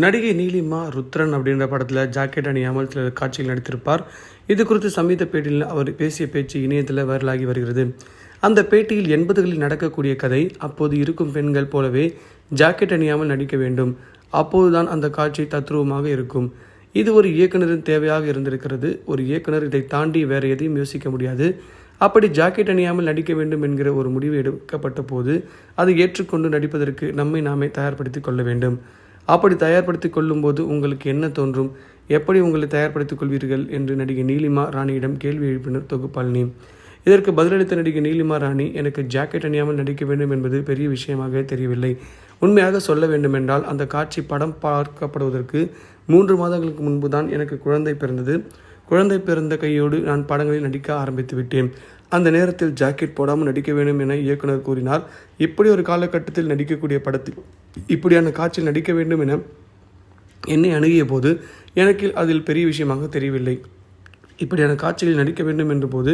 நடிகை நீலிமா ருத்ரன் அப்படின்ற படத்தில் ஜாக்கெட் அணியாமல் சில காட்சிகள் நடித்திருப்பார். இது குறித்து சமீத பேட்டியில் அவர் பேசிய பேச்சு இணையத்தில் வைரலாகி வருகிறது. அந்த பேட்டியில் எண்பதுகளில் நடக்கக்கூடிய கதை அப்போது இருக்கும் பெண்கள் போலவே ஜாக்கெட் அணியாமல் நடிக்க வேண்டும். அப்போதுதான் அந்த காட்சி தத்ரூபமாக இருக்கும். இது ஒரு இயக்குனரின் தேவையாக இருந்திருக்கிறது. ஒரு இயக்குனர் இதை தாண்டி வேறு எதையும் யோசிக்க முடியாது. அப்படி ஜாக்கெட் அணியாமல் நடிக்க வேண்டும் என்கிற ஒரு முடிவு எடுக்கப்பட்ட போது அதை ஏற்றுக்கொண்டு நடிப்பதற்கு நம்மை நாமே தயார்படுத்திக் கொள்ள வேண்டும். அப்படி தயார்படுத்தி கொள்ளும்போது உங்களுக்கு என்ன தோன்றும்? எப்படி உங்களை தயார்படுத்திக் கொள்வீர்கள்? என்று நடிகை நீலிமா ராணியிடம் கேள்வி எழுப்பினர் தொகுப்பாளினி. இதற்கு பதிலளித்த நடிகை நீலிமா ராணி எனக்கு ஜாக்கெட் அணியாமல் நடிக்க வேண்டும் என்பது பெரிய விஷயமாக தெரியவில்லை. உண்மையாக சொல்ல வேண்டுமென்றால் அந்த காட்சி படம் பார்க்கப்படுவதற்கு மூன்று மாதங்களுக்கு முன்பு தான் எனக்கு குழந்தை பிறந்தது. குழந்தை பிறந்த கையோடு நான் படங்களில் நடிக்க ஆரம்பித்து விட்டேன் அந்த நேரத்தில் ஜாக்கெட் போடாமல் நடிக்க வேண்டும் என இயக்குனர் கூறினார். இப்படி ஒரு காலகட்டத்தில் நடிக்கக்கூடிய படத்தில் இப்படியான காட்சியில் நடிக்க வேண்டும் என என்னை அணுகிய போது எனக்கு அதில் பெரிய விஷயமாக தெரியவில்லை. இப்படியான காட்சிகளில் நடிக்க வேண்டும் என்ற போது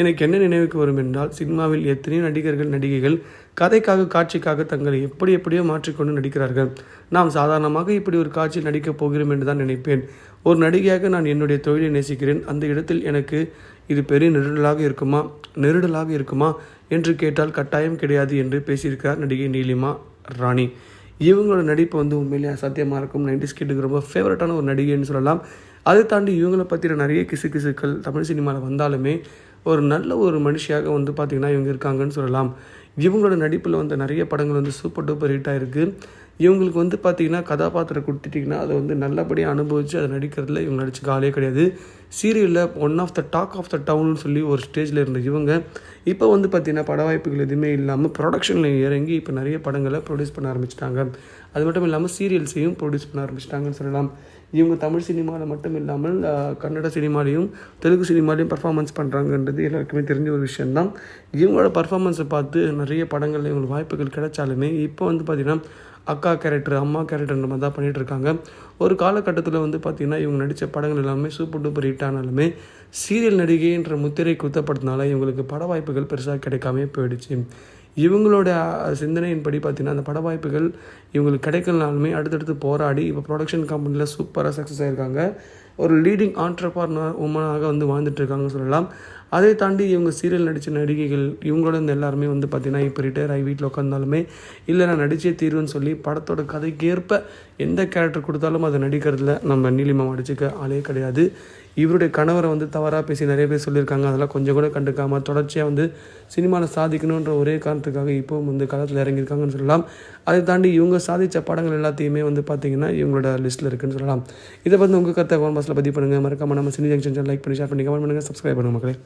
எனக்கு என்ன நினைவுக்கு வரும் என்றால் சினிமாவில் எத்தனையோ நடிகர்கள் நடிகைகள் கதைக்காக காட்சிக்காக தங்களை எப்படி எப்படியோ மாற்றிக்கொண்டு நடிக்கிறார்கள். நாம் சாதாரணமாக இப்படி ஒரு காட்சியில் நடிக்கப் போகிறோம் என்று தான் நினைப்பேன். ஒரு நடிகையாக நான் என்னுடைய தொழிலை நேசிக்கிறேன். அந்த இடத்தில் எனக்கு இது பெரிய நெருடலாக இருக்குமா? நெருடலாக இருக்குமா? என்று கேட்டால் கட்டாயம் கிடையாது என்று பேசியிருக்கிறார் நடிகை நீலிமா ராணி. இவங்களோட நடிப்பு வந்து உண்மையிலேயே அசாத்தியமாக இருக்கும். நைன்டிஸ் கிட்டுக்கு ரொம்ப ஃபேவரட்டான ஒரு நடிகைன்னு சொல்லலாம். அதை தாண்டி இவங்கள பற்றின நிறைய கிசு கிசுக்கள் தமிழ் சினிமாவில் வந்தாலுமே ஒரு நல்ல ஒரு மனுஷியாக வந்து பார்த்திங்கன்னா இவங்க இருக்காங்கன்னு சொல்லலாம். இவங்களோட நடிப்பில் வந்து நிறைய படங்கள் வந்து சூப்பர் டூப்பர் ஹிட் ஆகிருக்கு இவங்களுக்கு வந்து பார்த்திங்கன்னா கதாபாத்திரம் கொடுத்துட்டிங்கன்னா அதை வந்து நல்லபடியாக அனுபவித்து அதை நடிக்கிறதுல இவங்க நடிச்ச காலே கிடையாது. சீரியலில் one of the talk of the டவுன்னு சொல்லி ஒரு ஸ்டேஜில் இருந்த இவங்க இப்போ வந்து பார்த்திங்கன்னா பட வாய்ப்புகள் எதுவுமே இல்லாமல் ப்ரொடக்ஷனில் இறங்கி இப்போ நிறைய படங்களை ப்ரொடியூஸ் பண்ண ஆரம்பிச்சிட்டாங்க. அது மட்டும் இல்லாமல் சீரியல்ஸையும் ப்ரொடியூஸ் பண்ண ஆரம்பிச்சிட்டாங்கன்னு சொல்லலாம். இவங்க தமிழ் சினிமாவில் மட்டும் இல்லாமல் கன்னட சினிமாலையும் தெலுங்கு சினிமாலையும் பர்ஃபார்மன்ஸ் பண்ணுறாங்கன்றது எல்லாருக்குமே தெரிஞ்ச ஒரு விஷயந்தான் இவங்களோட பர்ஃபார்மன்ஸை பார்த்து நிறைய படங்களில் இவங்களுக்கு வாய்ப்புகள் கிடைச்சாலுமே இப்போ வந்து பார்த்திங்கன்னா அக்கா கேரக்டர் அம்மா கேரக்டர்ன்ற மாதிரி தான் பண்ணிகிட்டு இருக்காங்க. ஒரு காலகட்டத்தில் வந்து பார்த்திங்கன்னா இவங்க நடித்த படங்கள் எல்லாமே சூப்பர் டூப்பர் ஹிட் ஆனாலுமே சீரியல் நடிகைன்ற முத்திரை குத்தப்படுத்தினால இவங்களுக்கு பட வாய்ப்புகள் பெருசாக கிடைக்காமே போயிடுச்சு. இவங்களோட சிந்தனையின்படி பார்த்திங்கன்னா அந்த பட வாய்ப்புகள் இவங்களுக்கு கிடைக்கலனாலுமே அடுத்தடுத்து போராடி இப்போ ப்ரொடக்ஷன் கம்பெனியில் சூப்பராக சக்ஸஸ் ஆகிருக்காங்க ஒரு லீடிங் ஆண்டர்பார்னர் உமனாக வந்து வாழ்ந்துட்டுருக்காங்கன்னு சொல்லலாம். அதை தாண்டி இவங்க சீரியல் நடித்த நடிகைகள் இவங்களோட இந்த எல்லாருமே வந்து பார்த்திங்கன்னா இப்போ ரிட்டையர் ஆகி வீட்டில் உட்காந்தாலுமே இல்லை நான் நடிச்சே தீர்வுன்னு சொல்லி படத்தோட கதைக்கேற்ப எந்த கேரக்டர் கொடுத்தாலும் அதை நடிக்கிறதுல நம்ம நீலிமா அடிச்சுக்க ஆளே கிடையாது. இவருடைய கணவரை வந்து தவறாக பேசி நிறைய பேர் சொல்லியிருக்காங்க. அதெல்லாம் கொஞ்சம் கூட கண்டுக்காமல் தொடர்ச்சியாக வந்து சினிமாவில் சாதிக்கணுன்ற ஒரே காரணத்துக்காக இப்போவும் வந்து களத்தில் இறங்கியிருக்காங்கன்னு சொல்லலாம். அதை தாண்டி இவங்க சாதித்த படங்கள் எல்லாத்தையுமே வந்து பார்த்திங்கன்னா இவங்களோட லிஸ்ட்டில் இருக்குன்னு சொல்லலாம். இதை பற்றி உங்கள் கருத்தை கமெண்ட் பாக்ஸில் பதிவு பண்ணுங்கள் மறக்காம நம்ம சினி ஜங்ஷன் லைக் பண்ணி ஷேர் பண்ணி கமெண்ட் பண்ணுங்கள் சப்ஸ்கிரைப் பண்ணுங்கள் மக்களே.